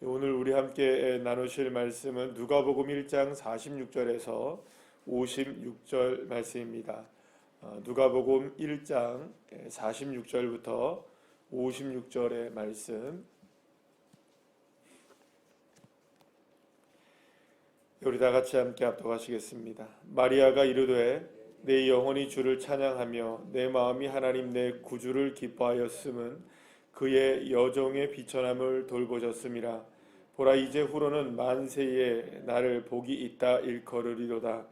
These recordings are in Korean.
오늘 우리 함께 나누실 말씀은 누가복음 1장 46절에서 56절 말씀입니다. 어, 누가복음 1장 46절부터 56절의 말씀. 우리 다 같이 함께 합독하시겠습니다. 마리아가 이르되 내 영혼이 주를 찬양하며 내 마음이 하나님 내 구주를 기뻐하였음은 그의 여종의 비천함을 돌보셨음이라. 보라 이제 후로는 만세에 나를 복이 있다 일컬으리로다.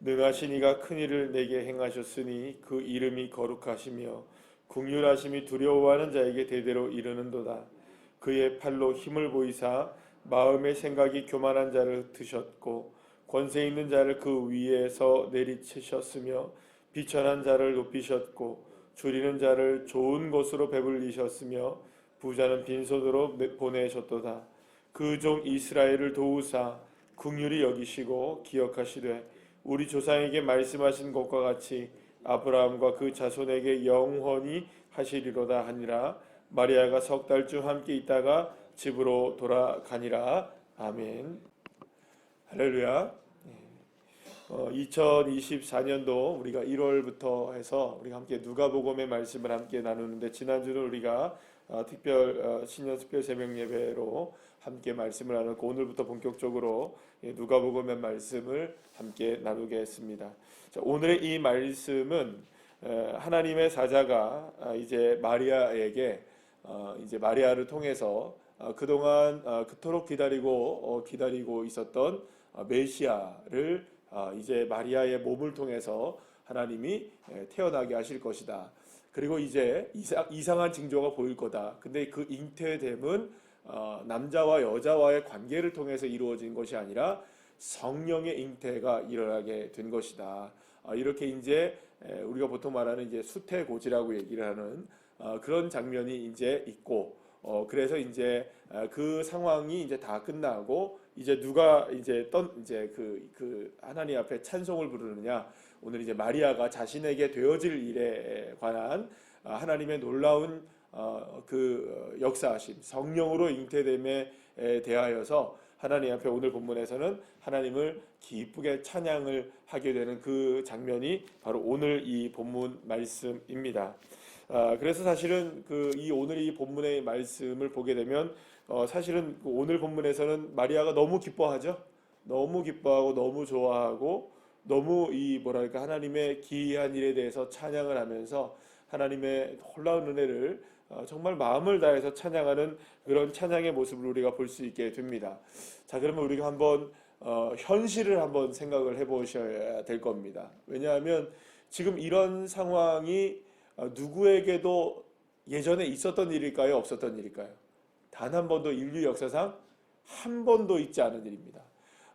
능하신 이가 큰 일을 내게 행하셨으니 그 이름이 거룩하시며 궁휼하심이 두려워하는 자에게 대대로 이르는도다. 그의 팔로 힘을 보이사 마음의 생각이 교만한 자를 드셨고 권세 있는 자를 그 위에서 내리치셨으며 비천한 자를 높이셨고 줄이는 자를 좋은 곳으로 배불리셨으며 부자는 빈손으로 보내셨도다. 그 종 이스라엘을 도우사 긍휼히 여기시고 기억하시되 우리 조상에게 말씀하신 것과 같이 아브라함과 그 자손에게 영원히 하시리로다 하니라. 마리아가 석달중 함께 있다가 집으로 돌아가니라. 아멘. 할렐루야 어, 2024년도 우리가 1월부터 해서 우리가 함께 누가복음의 말씀을 함께 나누는데 지난주는 우리가 어, 특별 어, 신년 특별 새벽 예배로 함께 말씀을 나누고 오늘부터 본격적으로 예, 누가복음의 말씀을 함께 나누겠습니다. 자, 오늘의 이 말씀은 에, 하나님의 사자가 아, 이제 마리아에게 어, 이제 마리아를 통해서 어, 그동안 어, 그토록 기다리고 어, 기다리고 있었던 어, 메시아를 아, 이제 마리아의 몸을 통해서 하나님이 예, 태어나게 하실 것이다. 그리고 이제 이상, 한 징조가 보일 거다. 근데 그 잉태됨은 어, 남자와 여자와의 관계를 통해서 이루어진 것이 아니라 성령의 잉태가 일어나게 된 것이다. 아, 이렇게 이제 우리가 보통 말하는 이제 수태고지라고 얘기를 하는 어, 그런 장면이 이제 있고 어, 그래서 이제 그 상황이 이제 다 끝나고 이제 누가 이제 떤 이제 그, 그 하나님 앞에 찬송을 부르느냐 오늘 이제 마리아가 자신에게 되어질 일에 관한 아, 하나님의 놀라운 어, 그 역사하심 성령으로 잉태됨에 대하여서 하나님 앞에 오늘 본문에서는 하나님을 기쁘게 찬양을 하게 되는 그 장면이 바로 오늘 이 본문 말씀입니다. 아, 그래서 사실은 그 이 오늘 이 본문의 말씀을 보게 되면 어, 사실은 그 오늘 본문에서는 마리아가 너무 기뻐하죠. 너무 기뻐하고 너무 좋아하고 너무 이 뭐랄까 하나님의 기이한 일에 대해서 찬양을 하면서 하나님의 놀라운 은혜를 어, 정말 마음을 다해서 찬양하는 그런 찬양의 모습을 우리가 볼 수 있게 됩니다. 자, 그러면 우리가 한번 어, 현실을 한번 생각을 해보셔야 될 겁니다. 왜냐하면 지금 이런 상황이 어, 누구에게도 예전에 있었던 일일까요? 없었던 일일까요? 단 한 번도 인류 역사상 한 번도 있지 않은 일입니다.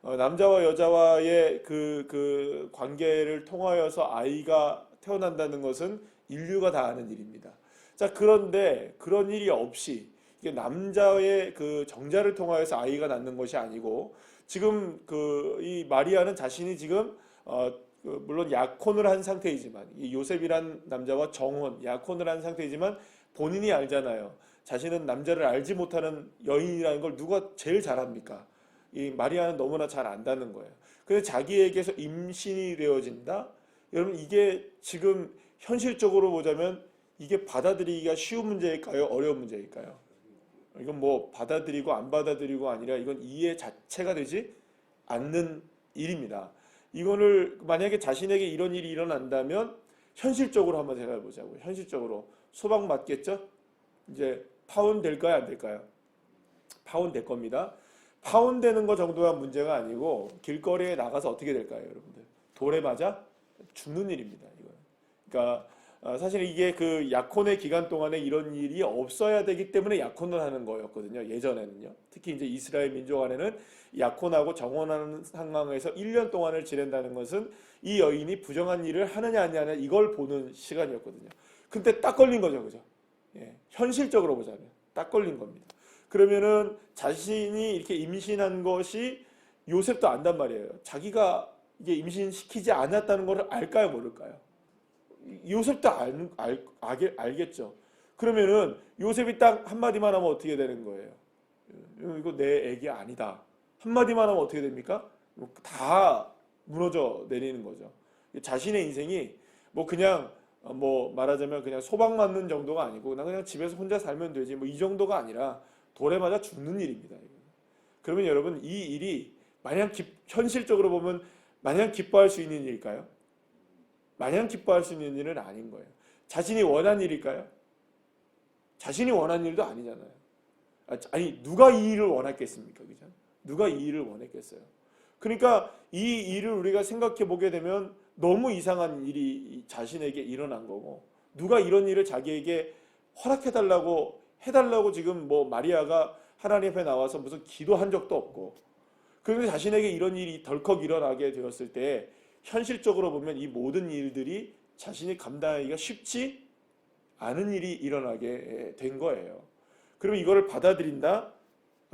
어, 남자와 여자와의 그, 그 관계를 통하여서 아이가 태어난다는 것은 인류가 다 아는 일입니다. 자, 그런데 그런 일이 없이 남자의 그 정자를 통하여서 아이가 낳는 것이 아니고 지금 그 이 마리아는 자신이 지금 어, 그 물론 약혼을 한 상태이지만 이 요셉이란 남자와 정혼 약혼을 한 상태이지만 본인이 알잖아요. 자신은 남자를 알지 못하는 여인이라는 걸 누가 제일 잘합니까? 이 마리아는 너무나 잘 안다는 거예요. 근데 자기에게서 임신이 되어진다? 여러분 이게 지금 현실적으로 보자면 이게 받아들이기가 쉬운 문제일까요? 어려운 문제일까요? 이건 뭐 받아들이고 안 받아들이고 아니라 이건 이해 자체가 되지 않는 일입니다. 이거를 만약에 자신에게 이런 일이 일어난다면 현실적으로 한번 생각해 보자고요. 현실적으로 소방 맞겠죠? 이제 파혼 될까요? 안 될까요? 파혼 될 겁니다. 파혼 되는 거 정도가 문제가 아니고 길거리에 나가서 어떻게 될까요, 여러분들? 돌에 맞아 죽는 일입니다. 이거. 그러니까 어, 사실 이게 그 약혼의 기간 동안에 이런 일이 없어야 되기 때문에 약혼을 하는 거였거든요. 예전에는요. 특히 이제 이스라엘 민족 안에는 약혼하고 정혼하는 상황에서 1년 동안을 지낸다는 것은 이 여인이 부정한 일을 하느냐 아니냐 이걸 보는 시간이었거든요. 근데 딱 걸린 거죠. 그죠? 예, 현실적으로 보자면 딱 걸린 겁니다. 그러면은 자신이 이렇게 임신한 것이 요셉도 안단 말이에요. 자기가 이게 임신시키지 않았다는 것을 알까요, 모를까요? 요셉도 알, 알, 알, 알겠죠. 그러면은 요셉이 딱 한마디만 하면 어떻게 되는 거예요? 어, 이거 내 애기 아니다. 한마디만 하면 어떻게 됩니까? 뭐다 무너져 내리는 거죠. 자신의 인생이 뭐 그냥 어, 뭐 말하자면 그냥 소방 맞는 정도가 아니고 나 그냥 집에서 혼자 살면 되지 뭐 이 정도가 아니라 돌에 맞아 죽는 일입니다. 그러면 여러분 이 일이 마냥 기, 현실적으로 보면 마냥 기뻐할 수 있는 일일까요? 마냥 기뻐할 수 있는 일은 아닌 거예요. 자신이 원한 일일까요? 자신이 원한 일도 아니잖아요. 아, 아니 누가 이 일을 원했겠습니까? 그죠? 누가 이 일을 원했겠어요? 그러니까 이 일을 우리가 생각해 보게 되면 너무 이상한 일이 자신에게 일어난 거고 누가 이런 일을 자기에게 허락해 달라고 해 달라고 지금 뭐 마리아가 하나님 앞에 나와서 무슨 기도한 적도 없고 그런데 자신에게 이런 일이 덜컥 일어나게 되었을 때 현실적으로 보면 이 모든 일들이 자신이 감당하기가 쉽지 않은 일이 일어나게 된 거예요. 그럼 이거를 받아들인다?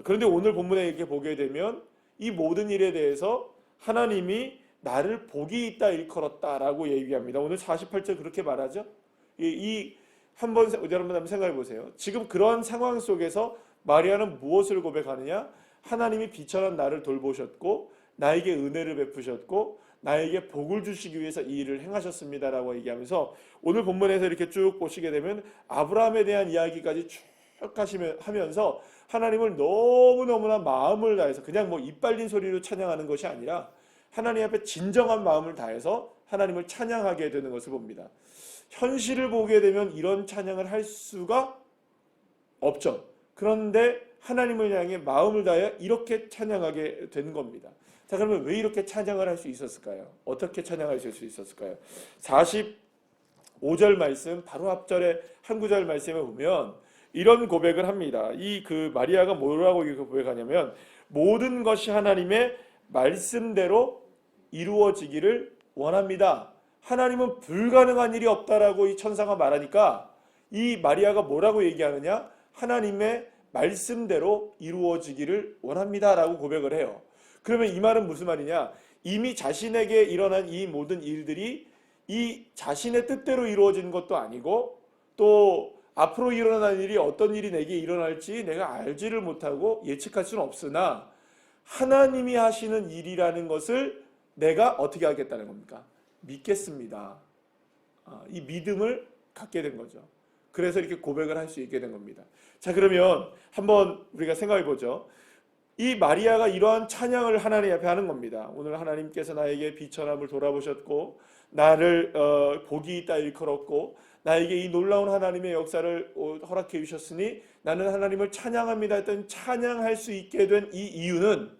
그런데 오늘 본문에 이렇게 보게 되면 이 모든 일에 대해서 하나님이 나를 복이 있다 일컬었다라고 얘기합니다. 오늘 48절 그렇게 말하죠. 이, 이 한번 여러분 한번 생각해 보세요. 지금 그런 상황 속에서 마리아는 무엇을 고백하느냐? 하나님이 비천한 나를 돌보셨고 나에게 은혜를 베푸셨고 나에게 복을 주시기 위해서 이 일을 행하셨습니다라고 얘기하면서 오늘 본문에서 이렇게 쭉 보시게 되면 아브라함에 대한 이야기까지 쭉 하시면 하면서 하나님을 너무 너무나 마음을 다해서 그냥 뭐 이빨린 소리로 찬양하는 것이 아니라 하나님 앞에 진정한 마음을 다해서 하나님을 찬양하게 되는 것을 봅니다. 현실을 보게 되면 이런 찬양을 할 수가 없죠. 그런데 하나님을 향해 마음을 다해 이렇게 찬양하게 된 겁니다. 자, 그러면 왜 이렇게 찬양을 할 수 있었을까요? 어떻게 찬양할 수 있었을까요? 45절 말씀 바로 앞절에 한 구절 말씀에 보면 이런 고백을 합니다. 이 그 마리아가 뭐라고 고백하냐면 모든 것이 하나님의 말씀대로 이루어지기를 원합니다. 하나님은 불가능한 일이 없다라고 이 천사가 말하니까 이 마리아가 뭐라고 얘기하느냐? 하나님의 말씀대로 이루어지기를 원합니다라고 고백을 해요. 그러면 이 말은 무슨 말이냐? 이미 자신에게 일어난 이 모든 일들이 이 자신의 뜻대로 이루어진 것도 아니고 또 앞으로 일어날 일이 어떤 일이 내게 일어날지 내가 알지를 못하고 예측할 수는 없으나 하나님이 하시는 일이라는 것을 내가 어떻게 하겠다는 겁니까? 믿겠습니다. 아, 이 믿음을 갖게 된 거죠. 그래서 이렇게 고백을 할 수 있게 된 겁니다. 자, 그러면 한번 우리가 생각해 보죠. 이 마리아가 이러한 찬양을 하나님 앞에 하는 겁니다. 오늘 하나님께서 나에게 비천함을 돌아보셨고 나를 어, 복이 있다 일컬었고 나에게 이 놀라운 하나님의 역사를 어, 허락해 주셨으니 나는 하나님을 찬양합니다 했던 찬양할 수 있게 된 이 이유는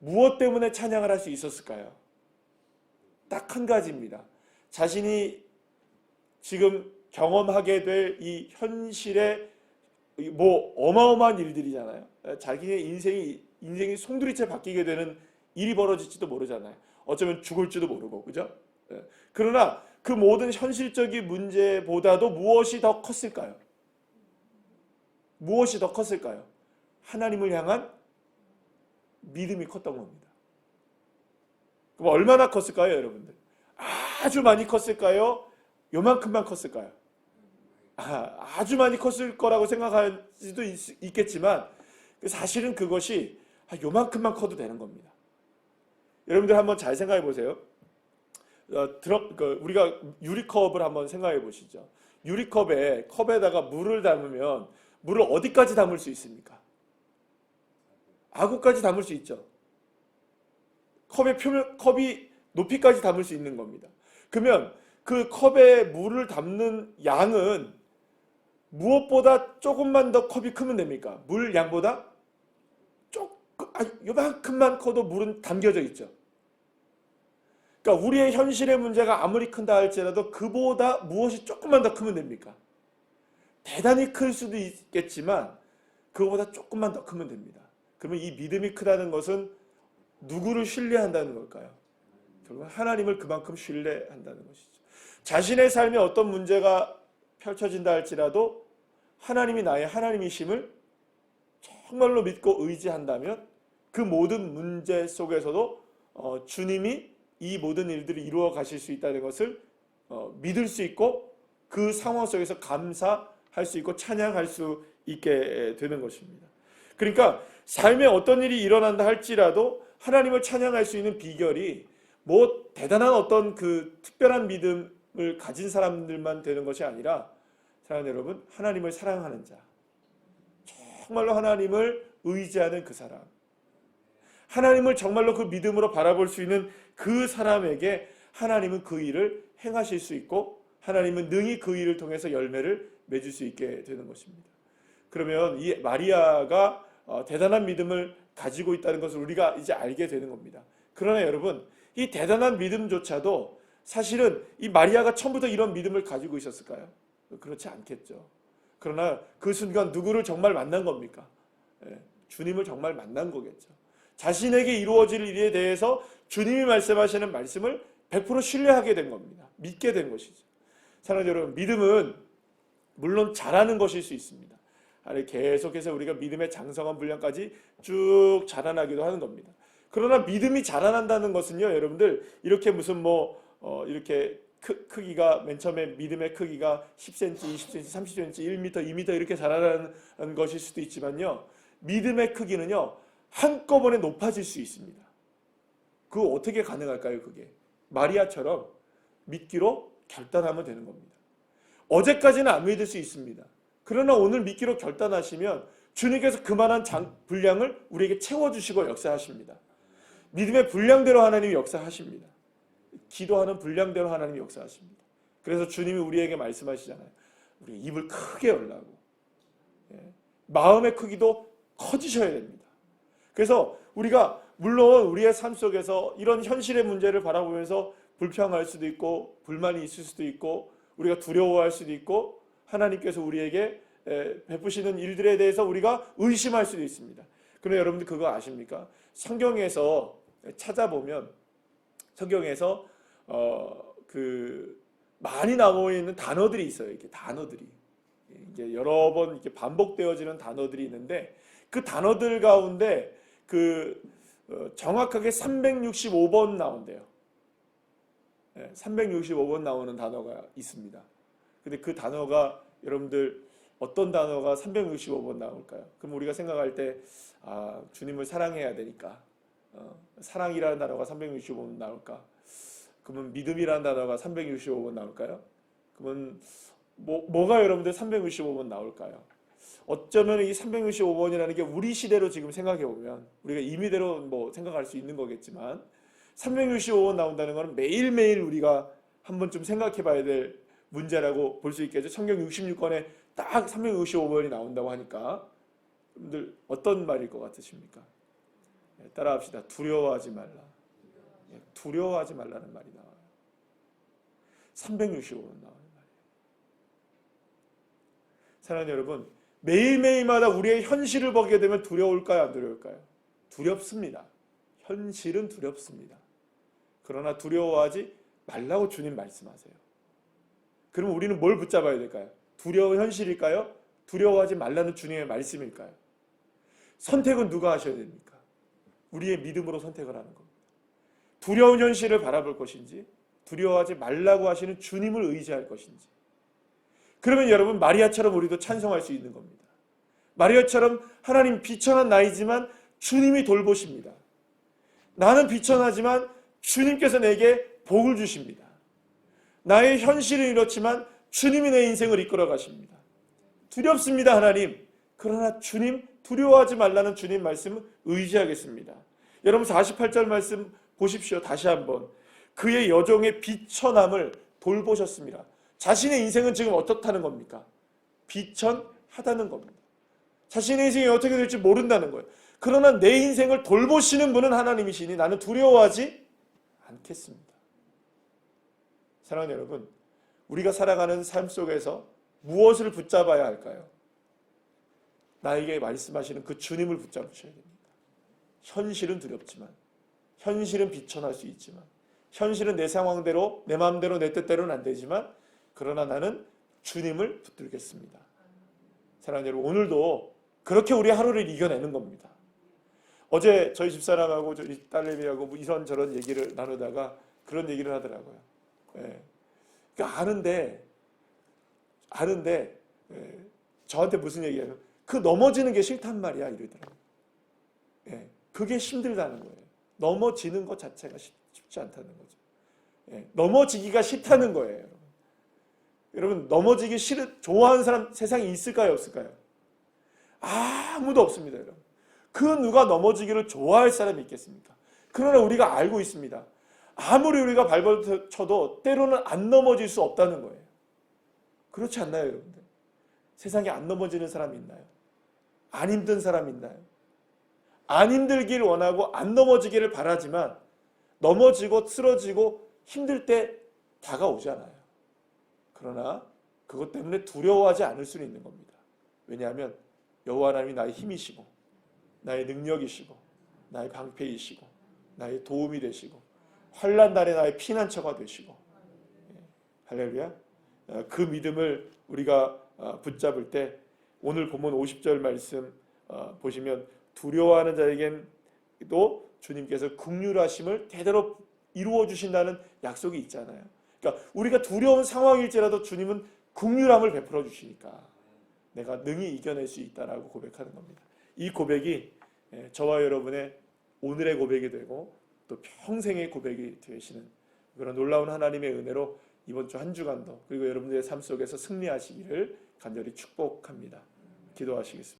무엇 때문에 찬양을 할 수 있었을까요? 딱 한 가지입니다. 자신이 지금 경험하게 될 이 현실의 뭐 어마어마한 일들이잖아요. 자기의 인생이 인생이 송두리째 바뀌게 되는 일이 벌어질지도 모르잖아요. 어쩌면 죽을지도 모르고 그죠? 예. 그러나 그 모든 현실적인 문제보다도 무엇이 더 컸을까요? 무엇이 더 컸을까요? 하나님을 향한 믿음이 컸던 겁니다. 그럼 얼마나 컸을까요, 여러분들? 아주 많이 컸을까요? 요만큼만 컸을까요? 아, 주 많이 컸을 거라고 생각할 수도 있, 겠지만 사실은 그것이 요만큼만 커도 되는 겁니다. 여러분들 한번 잘 생각해 보세요. 어, 드러, 그 우리가 유리컵을 한번 생각해 보시죠. 유리컵에 컵에다가 물을 담으면 물을 어디까지 담을 수 있습니까? 아구까지 담을 수 있죠. 컵의 표면 컵이 높이까지 담을 수 있는 겁니다. 그러면 그 컵에 물을 담는 양은 무엇보다 조금만 더 컵이 크면 됩니까? 물 양보다 조금 아 요만큼만 커도 물은 담겨져 있죠. 그러니까 우리의 현실의 문제가 아무리 큰다 할지라도 그보다 무엇이 조금만 더 크면 됩니까? 대단히 클 수도 있겠지만 그거보다 조금만 더 크면 됩니다. 그러면 이 믿음이 크다는 것은 누구를 신뢰한다는 걸까요? 결국 하나님을 그만큼 신뢰한다는 것이죠. 자신의 삶에 어떤 문제가 펼쳐진다 할지라도 하나님이 나의 하나님이심을 정말로 믿고 의지한다면 그 모든 문제 속에서도 어, 주님이 이 모든 일들을 이루어 가실 수 있다는 것을 어, 믿을 수 있고 그 상황 속에서 감사할 수 있고 찬양할 수 있게 되는 것입니다. 그러니까 삶에 어떤 일이 일어난다 할지라도 하나님을 찬양할 수 있는 비결이 뭐 대단한 어떤 그 특별한 믿음을 가진 사람들만 되는 것이 아니라 사랑 여러분 하나님을 사랑하는 자 정말로 하나님을 의지하는 그 사람 하나님을 정말로 그 믿음으로 바라볼 수 있는 그 사람에게 하나님은 그 일을 행하실 수 있고 하나님은 능히 그 일을 통해서 열매를 맺을 수 있게 되는 것입니다. 그러면 이 마리아가 어, 대단한 믿음을 가지고 있다는 것을 우리가 이제 알게 되는 겁니다. 그러나 여러분, 이 대단한 믿음조차도 사실은 이 마리아가 처음부터 이런 믿음을 가지고 있었을까요? 그렇지 않겠죠. 그러나 그 순간 누구를 정말 만난 겁니까? 예, 주님을 정말 만난 거겠죠. 자신에게 이루어질 일에 대해서 주님이 말씀하시는 말씀을 100% 신뢰하게 된 겁니다. 믿게 된 것이죠. 사랑하는 여러분, 믿음은 물론 잘하는 것일 수 있습니다. 아니 계속해서 우리가 믿음의 장성한 분량까지 쭉 자라나기도 하는 겁니다. 그러나 믿음이 자라난다는 것은요, 여러분들 이렇게 무슨 뭐 어, 이렇게 크, 크기가 맨 처음에 믿음의 크기가 10cm, 20cm, 30cm, 1m, 2m 이렇게 자라나는 것일 수도 있지만요, 믿음의 크기는요 한꺼번에 높아질 수 있습니다. 그 어떻게 가능할까요? 그게 마리아처럼 믿기로 결단하면 되는 겁니다. 어제까지는 안 믿을 수 있습니다. 그러나 오늘 믿기로 결단하시면 주님께서 그만한 장, 분량을 우리에게 채워주시고 역사하십니다. 믿음의 분량대로 하나님이 역사하십니다. 기도하는 분량대로 하나님이 역사하십니다. 그래서 주님이 우리에게 말씀하시잖아요. 우리 입을 크게 열라고. 예. 마음의 크기도 커지셔야 됩니다. 그래서 우리가 물론 우리의 삶 속에서 이런 현실의 문제를 바라보면서 불평할 수도 있고 불만이 있을 수도 있고 우리가 두려워할 수도 있고 하나님께서 우리에게 베푸시는 일들에 대해서 우리가 의심할 수도 있습니다. 그런데 여러분들 그거 아십니까? 성경에서 찾아보면 성경에서 어 그 많이 나와 있는 단어들이 있어요. 이렇게 단어들이 이제 여러 번 이렇게 반복되어지는 단어들이 있는데 그 단어들 가운데 그 어, 정확하게 365번 나온대요. 365번 나오는 단어가 있습니다. 근데 그 단어가 여러분들 어떤 단어가 365번 나올까요? 그럼 우리가 생각할 때 아, 주님을 사랑해야 되니까 어, 사랑이라는 단어가 365번 나올까? 그러면 믿음이라는 단어가 365번 나올까요? 그러면 뭐, 뭐가 여러분들 365번 나올까요? 어쩌면 이 365번이라는 게 우리 시대로 지금 생각해 보면 우리가 임의대로 뭐 생각할 수 있는 거겠지만 365번 나온다는 것은 매일매일 우리가 한 번쯤 생각해 봐야 될 문제라고 볼 수 있겠죠. 성경 66권에 딱 365번이 나온다고 하니까 여러분들 어떤 말일 것 같으십니까? 네, 따라합시다. 두려워하지 말라. 네, 두려워하지 말라는 말이 나와요. 365번 나와요. 사랑하는 여러분, 매일매일마다 우리의 현실을 보게 되면 두려울까요? 안 두려울까요? 두렵습니다. 현실은 두렵습니다. 그러나 두려워하지 말라고 주님 말씀하세요. 그럼 우리는 뭘 붙잡아야 될까요? 두려운 현실일까요? 두려워하지 말라는 주님의 말씀일까요? 선택은 누가 하셔야 됩니까? 우리의 믿음으로 선택을 하는 겁니다. 두려운 현실을 바라볼 것인지, 두려워하지 말라고 하시는 주님을 의지할 것인지. 그러면 여러분, 마리아처럼 우리도 찬송할 수 있는 겁니다. 마리아처럼 하나님 비천한 나이지만 주님이 돌보십니다. 나는 비천하지만 주님께서 내게 복을 주십니다. 나의 현실은 이렇지만 주님이 내 인생을 이끌어 가십니다. 두렵습니다, 하나님. 그러나 주님 두려워하지 말라는 주님 말씀을 의지하겠습니다. 여러분 48절 말씀 보십시오. 다시 한번. 그의 여종의 비천함을 돌보셨습니다. 자신의 인생은 지금 어떻다는 겁니까? 비천하다는 겁니다. 자신의 인생이 어떻게 될지 모른다는 거예요. 그러나 내 인생을 돌보시는 분은 하나님이시니 나는 두려워하지 않겠습니다. 사랑하는 여러분, 우리가 살아가는 삶 속에서 무엇을 붙잡아야 할까요? 나에게 말씀하시는 그 주님을 붙잡으셔야 됩니다. 현실은 두렵지만, 현실은 비천할 수 있지만, 현실은 내 상황대로, 내 마음대로, 내 뜻대로는 안 되지만, 그러나 나는 주님을 붙들겠습니다. 사랑하는 여러분, 오늘도 그렇게 우리 하루를 이겨내는 겁니다. 어제 저희 집사람하고 저희 딸내미하고 뭐 이런저런 얘기를 나누다가 그런 얘기를 하더라고요. 예. 그러니까 아는데, 아는데, 예. 저한테 무슨 얘기예요? 그 넘어지는 게 싫단 말이야 이러더라고요. 예, 그게 힘들다는 거예요. 넘어지는 것 자체가 쉽, 지 않다는 거죠. 예, 넘어지기가 싫다는 거예요. 여러분. 넘어지기 싫은 좋아하는 사람 세상에 있을까요 없을까요? 아무도 없습니다, 여러분. 그 누가 넘어지기를 좋아할 사람이 있겠습니까? 그러나 우리가 알고 있습니다. 아무리 우리가 발버쳐도 때로는 안 넘어질 수 없다는 거예요. 그렇지 않나요, 여러분들? 세상에 안 넘어지는 사람이 있나요? 안 힘든 사람이 있나요? 안 힘들길 원하고 안 넘어지기를 바라지만 넘어지고 쓰러지고 힘들 때 다가오잖아요. 그러나 그것 때문에 두려워하지 않을 수는 있는 겁니다. 왜냐하면 여호와 하나님이 나의 힘이시고 나의 능력이시고 나의 방패이시고 나의 도움이 되시고 환란 날에 나의 피난처가 되시고 예, 할렐루야. 어, 그 믿음을 우리가 어, 붙잡을 때 오늘 본문 50절 말씀 어, 보시면 두려워하는 자에겐도 주님께서 국률하심을 대대로 이루어 주신다는 약속이 있잖아요. 그러니까 우리가 두려운 상황일지라도 주님은 국률함을 베풀어 주시니까 내가 능히 이겨낼 수 있다라고 고백하는 겁니다. 이 고백이 예, 저와 여러분의 오늘의 고백이 되고 또 평생의 고백이 되시는 그런 놀라운 하나님의 은혜로 이번 주 한 주간도 그리고 여러분들의 삶 속에서 승리하시기를 간절히 축복합니다. 기도하시겠습니다.